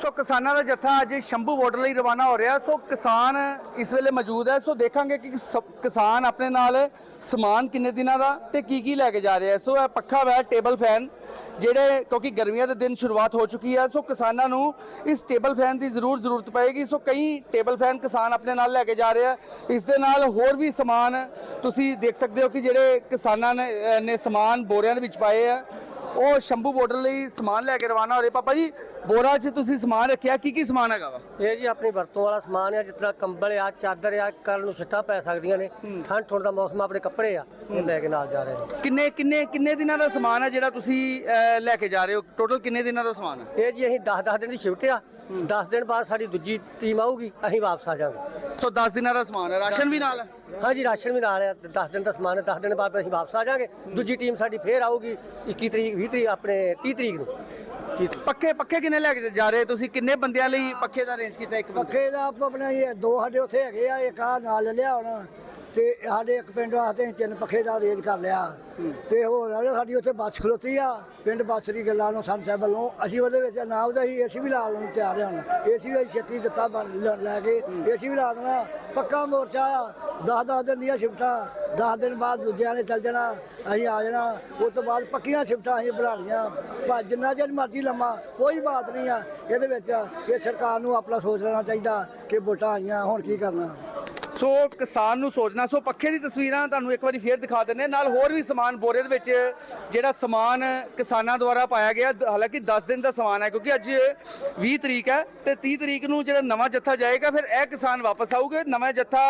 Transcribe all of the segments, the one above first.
ਸੋ ਕਿਸਾਨਾਂ ਦਾ ਜੱਥਾ ਅੱਜ ਸ਼ੰਭੂ ਬਾਰਡਰ ਲਈ ਰਵਾਨਾ ਹੋ ਰਿਹਾ। ਸੋ ਕਿਸਾਨ ਇਸ ਵੇਲੇ ਮੌਜੂਦ ਹੈ। ਸੋ ਦੇਖਾਂਗੇ ਕਿ ਸ- ਕਿਸਾਨ ਆਪਣੇ ਨਾਲ ਸਮਾਨ ਕਿੰਨੇ ਦਿਨਾਂ ਦਾ ਤੇ ਕੀ ਕੀ ਲੈ ਕੇ ਜਾ ਰਿਹਾ ਸੋ ਇਹ ਪੱਖਾ ਵੈ ਟੇਬਲ ਫੈਨ, ਜਿਹੜੇ ਕਿਉਂਕਿ ਗਰਮੀਆਂ ਦੇ ਦਿਨ ਸ਼ੁਰੂਆਤ ਹੋ ਚੁੱਕੀ ਹੈ। ਸੋ ਕਿਸਾਨਾਂ ਨੂੰ ਇਸ ਟੇਬਲ ਫੈਨ ਦੀ ਜ਼ਰੂਰ ਜ਼ਰੂਰਤ ਪਏਗੀ। ਸੋ ਕਈ ਟੇਬਲ ਫੈਨ ਕਿਸਾਨ ਆਪਣੇ ਨਾਲ ਲੈ ਕੇ ਜਾ ਰਹੇ ਆ ਇਸ ਦੇ ਨਾਲ ਹੋਰ ਵੀ ਸਮਾਨ ਤੁਸੀਂ ਦੇਖ ਸਕਦੇ ਹੋ ਕਿ ਜਿਹੜੇ ਕਿਸਾਨਾਂ ਨੇ ਨੇ ਸਮਾਨ ਬੋਰਿਆਂ ਦੇ ਵਿੱਚ ਪਾਏ ਆ ਉਹ ਸ਼ੰਭੂ ਬਾਰਡਰ ਲਈ ਸਮਾਨ ਲੈ ਕੇ ਰਵਾਨਾ ਹੋ ਰਹੇ। ਪਾਪਾ ਜੀ ਬੋਰਾ 'ਚ ਤੁਸੀਂ ਸਮਾਨ ਰੱਖਿਆ ਕੀ ਕੀ ਸਮਾਨ ਹੈਗਾ ਵਾ? ਇਹ ਜੀ ਆਪਣੀ ਵਰਤੋਂ ਵਾਲਾ ਸਮਾਨ ਆ ਜਿਸ ਤਰ੍ਹਾਂ ਕੰਬਲ ਆ ਚਾਦਰ ਆ ਕੱਲ ਨੂੰ ਛਿੱਟਾਂ ਪੈ ਸਕਦੀਆਂ ਨੇ। ਠੰਡ ਠੁੰਡ ਦਾ ਮੌਸਮ ਆ, ਆਪਣੇ ਕੱਪੜੇ ਆ ਇਹ ਲੈ ਕੇ ਨਾਲ ਜਾ ਰਹੇ ਨੇ। ਕਿੰਨੇ ਕਿੰਨੇ ਕਿੰਨੇ ਦਿਨਾਂ ਦਾ ਸਮਾਨ ਹੈ ਜਿਹੜਾ ਤੁਸੀਂ ਅਹ, ਲੈ ਕੇ ਜਾ ਰਹੇ ਹੋ? ਟੋਟਲ ਕਿੰਨੇ ਦਿਨਾਂ ਦਾ ਸਮਾਨ ਹੈ ਇਹ ਜੀ ਅਸੀਂ 10-10 ਦਿਨ ਦੀ ਸ਼ਿਫਟ ਆ। 10 ਦਿਨ ਬਾਅਦ ਸਾਡੀ ਦੂਜੀ ਟੀਮ ਆਊਗੀ ਅਸੀਂ ਵਾਪਸ ਆ ਜਾਵਾਂਗੇ। ਸੋ 10 ਦਿਨਾਂ ਦਾ ਸਮਾਨ ਹੈ ਰਾਸ਼ਨ ਵੀ ਨਾਲ ਹੈ ਹਾਂਜੀ ਰਾਸ਼ਨ ਵੀ ਨਾਲ ਆ। 10 ਦਿਨ ਦਾ ਸਮਾਨ ਹੈ 10 ਦਿਨ ਬਾਅਦ ਅਸੀਂ ਵਾਪਸ ਆ ਜਾਵਾਂਗੇ। ਦੂਜੀ ਟੀਮ ਸਾਡੀ ਫੇਰ ਆਊਗੀ 21 ਤਰੀਕ 20 ਤਰੀਕ ਆਪਣੇ 30 ਤਰੀਕ ਨੂੰ। 30 ਤਰੀਕ। ਪੱਖੇ ਪੱਖੇ ਕਿੰਨੇ ਲੈ ਕੇ ਜਾ ਰਹੇ ਤੁਸੀਂ? ਕਿੰਨੇ ਬੰਦਿਆਂ ਲਈ ਪੱਖੇ ਦਾ ਅਰੇਂਜ ਕੀਤਾ ਇੱਕ ਬੰਦੇ? ਪੱਖੇ ਦਾ ਆਪ ਆਪਣਾ ਇਹ ਦੋ ਸਾਡੇ ਉੱਥੇ ਹੈਗੇ ਆ ਇੱਕ ਆ ਨਾਲ ਲਿਆ ਹੁਣ ਤੇ ਸਾਡੇ ਇੱਕ ਪਿੰਡ ਵਾਸਤੇ ਅਸੀਂ ਤਿੰਨ ਪੱਖੇ ਦਾ ਅਰੇਂਜ ਕਰ ਲਿਆ। ਤੇ ਹੋਰ ਆ ਸਾਡੀ ਉੱਥੇ ਬੱਸ ਖਲੋਤੀ ਆ ਪਿੰਡ ਬੱਸ ਦੀ ਗੱਲਾਂ ਨੂੰ ਸੰਤ ਸਾਹਿਬ ਵੱਲੋਂ। ਅਸੀਂ ਉਹਦੇ ਵਿੱਚ ਨਾ ਉਹਦਾ ਹੀ ਏਸੀ ਵੀ ਲਾ ਲੈਣ ਨੂੰ ਤਿਆਰ ਹਾਂ ਏਸੀ ਵੀ ਛੇਤੀ ਦਿੱਤਾ ਬਣ- ਲ- ਲੈ ਕੇ। ਏਸੀ ਵੀ ਲਾ ਦੇਣਾ। ਪੱਕਾ ਮੋਰਚਾ 10 10 ਦਿਨ ਦੀਆਂ ਸ਼ਿਫਟਾਂ। 10 ਦਿਨ ਬਾਅਦ ਦੂਜਿਆਂ ਨੇ ਚੱਲ ਜਾਣਾ, ਅਸੀਂ ਆ ਜਾਣਾ। ਉਸ ਤੋਂ ਬਾਅਦ ਪੱਕੀਆਂ ਸ਼ਿਫਟਾਂ ਅਸੀਂ ਬਣਾ ਲਈਆਂ। ਜਿੰਨਾ ਚਿਰ ਮਰਜ਼ੀ ਲੰਮਾ, ਕੋਈ ਬਾਤ ਨਹੀਂ ਆ। ਇਹਦੇ ਵਿੱਚ ਇਹ ਸਰਕਾਰ ਨੂੰ ਆਪਣਾ ਸੋਚ ਲੈਣਾ ਚਾਹੀਦਾ ਕਿ ਵੋਟਾਂ ਆਈਆਂ, ਹੁਣ ਕੀ ਕਰਨਾ। ਸੋ ਕਿਸਾਨ ਨੂੰ ਸੋਚਣਾ ਸੋ ਪੱਖੇ ਦੀ ਤਸਵੀਰਾਂ ਤੁਹਾਨੂੰ ਇੱਕ ਵਾਰੀ ਫੇਰ ਦਿਖਾ ਹਾਂ। ਨਾਲ ਹੋਰ ਵੀ ਸਮਾਨ ਬੋਰੇ ਦੇ ਵਿੱਚ ਜਿਹੜਾ ਸਮਾਨ ਕਿਸਾਨਾਂ ਦੁਆਰਾ ਪਾਇਆ ਗਿਆ। ਹਾਲਾਂਕਿ 10 ਦਿਨ ਦਾ ਸਮਾਨ ਹੈ ਕਿਉਂਕਿ ਅੱਜ 20 ਤਰੀਕ ਹੈ ਤੇ 30 ਤਰੀਕ ਨੂੰ ਜਿਹੜਾ ਨਵਾਂ ਜੱਥਾ ਜਾਏਗਾ ਫਿਰ ਇਹ ਕਿਸਾਨ ਵਾਪਸ ਆਊਗੇ। ਨਵਾਂ ਜੱਥਾ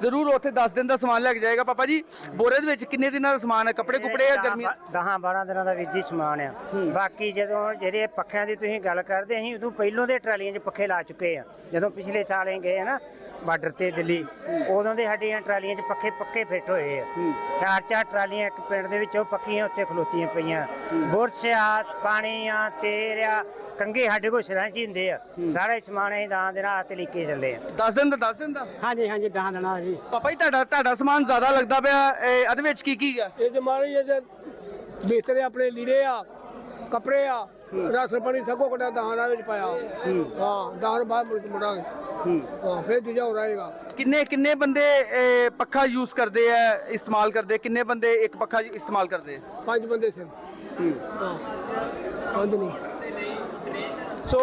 ਜ਼ਰੂਰ ਉੱਥੇ 10 ਦਿਨ ਦਾ ਸਮਾਨ ਲੈ ਕੇ ਜਾਏਗਾ। ਪਾਪਾ ਜੀ ਬੋਰੇ ਦੇ ਵਿੱਚ ਕਿੰਨੇ ਦਿਨਾਂ ਦਾ ਸਮਾਨ ਹੈ? ਕੱਪੜੇ ਕੁਪੜੇ ਆ ਗਰਮੀ 10 12 ਦਿਨਾਂ ਦਾ ਵੀਰ ਜੀ ਸਮਾਨ ਆ। ਬਾਕੀ ਜਦੋਂ ਜਿਹੜੇ ਪੱਖਿਆਂ ਦੀ ਤੁਸੀਂ ਗੱਲ ਕਰਦੇ ਅਸੀਂ ਉਦੋਂ ਪਹਿਲੋਂ ਦੇ ਟਰਾਲੀਆਂ 'ਚ ਪੱਖੇ ਲਾ ਚੁੱਕੇ ਆ। ਜਦੋਂ ਪਿਛਲੇ ਸਾਲ ਅਸੀਂ ਗਏ ਨਾ ਬਾਰਡਰ ਤੇ ਦਿੱਲੀ ਉਦੋਂ ਦੇ ਸਾਡੀਆਂ ਟਰਾਲੀਆਂ 'ਚ ਪੱਖੇ ਪੱਕੇ ਫਿੱਟ ਹੋਏ ਆ। ਚਾਰ ਚਾਰ ਟਰਾਲੀਆਂ ਇੱਕ ਪਿੰਡ ਦੇ ਵਿੱਚੋਂ ਪੱਕੀਆਂ ਉੱਤੇ ਖਲੋਤੀਆਂ ਪਈਆਂ। ਬੁਰਸ਼ ਆ ਪਾਣੀ ਆ ਤੇਲ ਆ ਕੰਗੇ ਸਾਡੇ ਕੋਲ ਸਿਰਾਂ 'ਚ ਹੀ ਹੁੰਦੇ ਆ। ਸਾਰਾ ਸਮਾਨ ਅਸੀਂ ਦਾਂ ਦੇ ਨਾਲ ਹੱਥ ਲੈ ਕੇ ਚੱਲੇ ਆ। 10 ਦਿਨ ਦਾ 10 ਦਿਨ ਦਾ ਹਾਂਜੀ ਹਾਂਜੀ 10 ਦਿਨਾਂ ਜੀ। ਪਾਪਾ ਜੀ ਤੁਹਾਡਾ ਤੁਹਾਡਾ ਸਮਾਨ ਜ਼ਿਆਦਾ ਲੱਗਦਾ ਪਿਆ। ਇਹ ਇਹਦੇ ਵਿੱਚ ਕੀ ਕੀ ਹੈ ਇਹ ਜਮਾਨੇ ਇਹ ਬਿਸਤਰੇ ਆਪਣੇ ਲੀੜੇ ਆ ਕੱਪੜੇ ਆ। ਰਾਸ਼ਨ ਪਾਣੀ ਸਗੋ ਕਟਾ ਦਾਣਾ ਵਿੱਚ ਪਾਇਆ। ਹਾਂ। ਦਾਣ ਬਾਹਰ ਮੁੜ ਮੁੜਾਂਗੇ। ਹਾਂ। ਫਿਰ ਦੂਜਾ ਹੋ ਰਹੇਗਾ ਕਿੰਨੇ ਕਿੰਨੇ ਬੰਦੇ ਇਹ, ਪੱਖਾ ਯੂਜ਼ ਕਰਦੇ ਆ ਇਸਤੇਮਾਲ ਕਰਦੇ? ਕਿੰਨੇ ਬੰਦੇ ਇੱਕ ਪੱਖਾ ਇਸਤੇਮਾਲ ਕਰਦੇ? ਆ? ਪੰਜ ਬੰਦੇ ਸਿਰ ਹਾਂ। ਪੰਜ ਨਹੀਂ। ਸੋ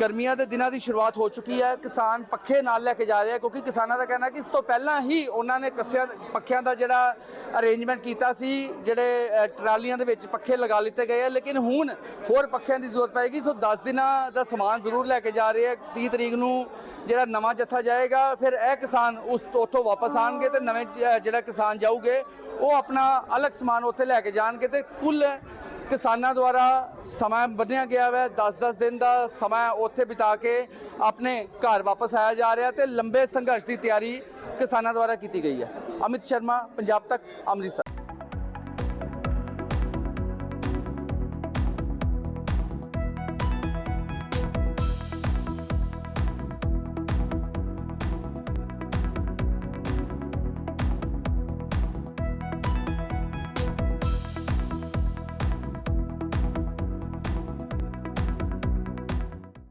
ਗਰਮੀਆਂ ਦੇ ਦਿਨਾਂ ਦੀ ਸ਼ੁਰੂਆਤ ਹੋ ਚੁੱਕੀ ਹੈ। ਕਿਸਾਨ ਪੱਖੇ ਨਾਲ ਲੈ ਕੇ ਜਾ ਰਹੇ ਆ ਕਿਉਂਕਿ ਕਿਸਾਨਾਂ ਦਾ ਕਹਿਣਾ ਕਿ ਇਸ ਤੋਂ ਪਹਿਲਾਂ ਹੀ ਉਹਨਾਂ ਨੇ ਕੱਸਿਆਂ ਪੱਖਿਆਂ ਦਾ ਜਿਹੜਾ ਅਰੇਂਜਮੈਂਟ ਕੀਤਾ ਸੀ, ਜਿਹੜੇ ਟਰਾਲੀਆਂ ਦੇ ਵਿੱਚ ਪੱਖੇ ਲਗਾ ਲਿੱਤੇ ਗਏ ਆ ਲੇਕਿਨ ਹੁਣ ਹੋਰ ਪੱਖਿਆਂ ਦੀ ਜ਼ਰੂਰਤ ਪਏਗੀ। ਸੋ 10 ਦਿਨਾਂ ਦਾ ਸਮਾਨ ਜ਼ਰੂਰ ਲੈ ਕੇ ਜਾ ਰਹੇ ਆ 30 ਤਰੀਕ ਨੂੰ ਜਿਹੜਾ ਨਵਾਂ ਜੱਥਾ ਜਾਏਗਾ, ਫਿਰ ਇਹ ਕਿਸਾਨ ਉਸ ਉੱਥੋਂ ਵਾਪਸ ਆਣਗੇ ਤੇ ਨਵੇਂ ਜਿਹੜਾ ਕਿਸਾਨ ਜਾਊਗੇ, ਉਹ ਆਪਣਾ ਅਲੱਗ ਸਮਾਨ ਉੱਥੇ ਲੈ ਕੇ ਜਾਣਗੇ ਤੇ ਕੁੱਲ ਕਿਸਾਨਾਂ ਦੁਆਰਾ ਸਮਾਂ ਬੰਨਿਆ ਗਿਆ ਹੈ 10-10 ਦਿਨ ਦਾ ਸਮਾਂ ਉੱਥੇ ਬਿਤਾ ਕੇ ਆਪਣੇ ਘਰ ਵਾਪਸ ਆਇਆ ਜਾ ਰਿਹਾ ਤੇ ਲੰਬੇ ਸੰਘਰਸ਼ ਦੀ ਤਿਆਰੀ ਕਿਸਾਨਾਂ ਦੁਆਰਾ ਕੀਤੀ ਗਈ ਹੈ। ਅਮਿਤ ਸ਼ਰਮਾ, ਪੰਜਾਬ ਤੱਕ, ਅੰਮ੍ਰਿਤਸਰ।